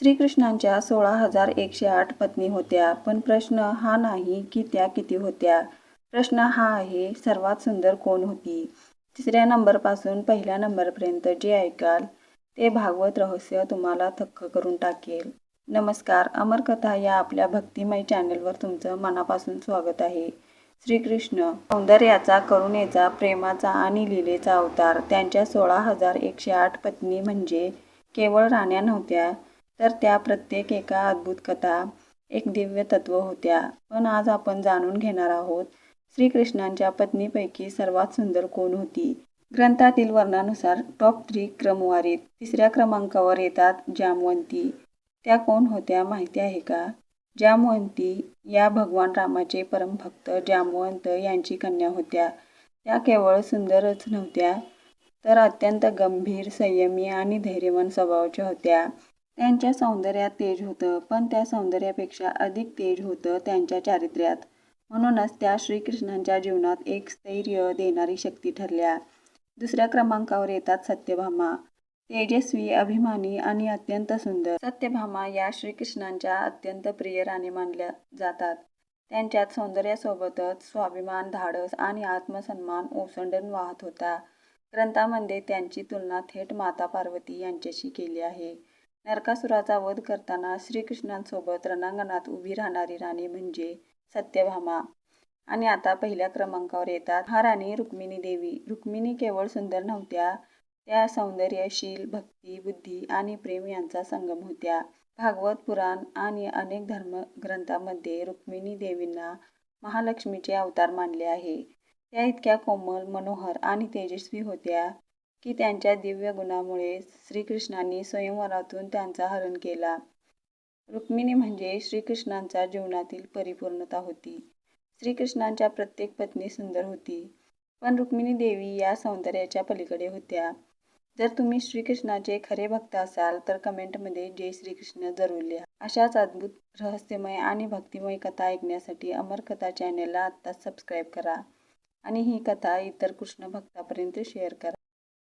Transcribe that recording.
श्रीकृष्णांच्या सोळा हजार एकशे आठ पत्नी होत्या पण प्रश्न हा नाही की त्या किती होत्या. प्रश्न हा आहे सर्वात सुंदर कोण होती? तिसऱ्या नंबरपासून पहिल्या नंबरपर्यंत जे ऐकाल ते भागवत रहस्य तुम्हाला थक्क करून टाकेल. नमस्कार अमरकथा या आपल्या भक्तिमय चॅनलवर तुमचं मनापासून स्वागत आहे. श्रीकृष्ण सौंदर्याचा करुणेचा प्रेमाचा आणि लीलेचा अवतार. त्यांच्या सोळा हजार एकशे आठ पत्नी म्हणजे केवळ राण्या नव्हत्या तर त्या प्रत्येक एका अद्भुत कथा एक दिव्य तत्व होत्या. पण आज आपण जाणून घेणार आहोत श्रीकृष्णांच्या पत्नीपैकी सर्वात सुंदर कोण होती? ग्रंथातील वर्णानुसार टॉप थ्री क्रमवारीत तिसऱ्या क्रमांकावर येतात जामवंती. त्या कोण होत्या माहिती आहे का? जामवंती या भगवान रामाचे परमभक्त जामवंत यांची कन्या होत्या. त्या केवळ सुंदरच नव्हत्या तर अत्यंत गंभीर संयमी आणि धैर्यवान स्वभावाच्या होत्या. त्यांच्या सौंदर्यात तेज होतं पण त्या सौंदर्यापेक्षा अधिक तेज होतं त्यांच्या चारित्र्यात. म्हणूनच त्या श्रीकृष्णांच्या जीवनात एक स्थैर्य देणारी शक्ती ठरल्या. दुसऱ्या क्रमांकावर येतात सत्यभामा. तेजस्वी अभिमानी आणि अत्यंत सुंदर. सत्यभामा या श्रीकृष्णांच्या अत्यंत प्रिय राणी मानल्या जातात. त्यांच्यात सौंदर्यासोबतच स्वाभिमान धाडस आणि आत्मसन्मान ओसंडून वाहत होता. ग्रंथामध्ये त्यांची तुलना थेट माता पार्वती यांच्याशी केली आहे. नरकासुराचा वध करताना श्रीकृष्णांसोबत रणांगणात उभी राहणारी राणी म्हणजे सत्यभामा. आणि आता पहिल्या क्रमांकावर येतात. हा राणी रुक्मिणी देवी. रुक्मिणी केवळ सुंदर नव्हत्या. त्या सौंदर्यशील भक्ती बुद्धी आणि प्रेम यांचा संगम होत्या. भागवत पुराण आणि अनेक धर्मग्रंथांमध्ये रुक्मिणी देवींना महालक्ष्मीचे अवतार मानले आहे. त्या इतक्या कोमल मनोहर आणि तेजस्वी होत्या. की त्यांच्या दिव्य गुणामुळे श्रीकृष्णांनी स्वयंवरातून त्यांचा हरण केला. रुक्मिणी म्हणजे श्रीकृष्णांचा जीवनातील परिपूर्णता होती. श्रीकृष्णांच्या प्रत्येक पत्नी सुंदर होती. पण रुक्मिणी देवी या सौंदर्याच्या पलीकडे होत्या. जर तुम्ही श्रीकृष्णाचे खरे भक्त असाल तर कमेंटमध्ये जय श्रीकृष्ण जरूर लिहा. अशाच अद्भुत रहस्यमय आणि भक्तिमय कथा ऐकण्यासाठी अमर कथा चॅनेलला आत्ताच सबस्क्राईब करा. आणि ही कथा इतर कृष्ण भक्तापर्यंत शेअर करा.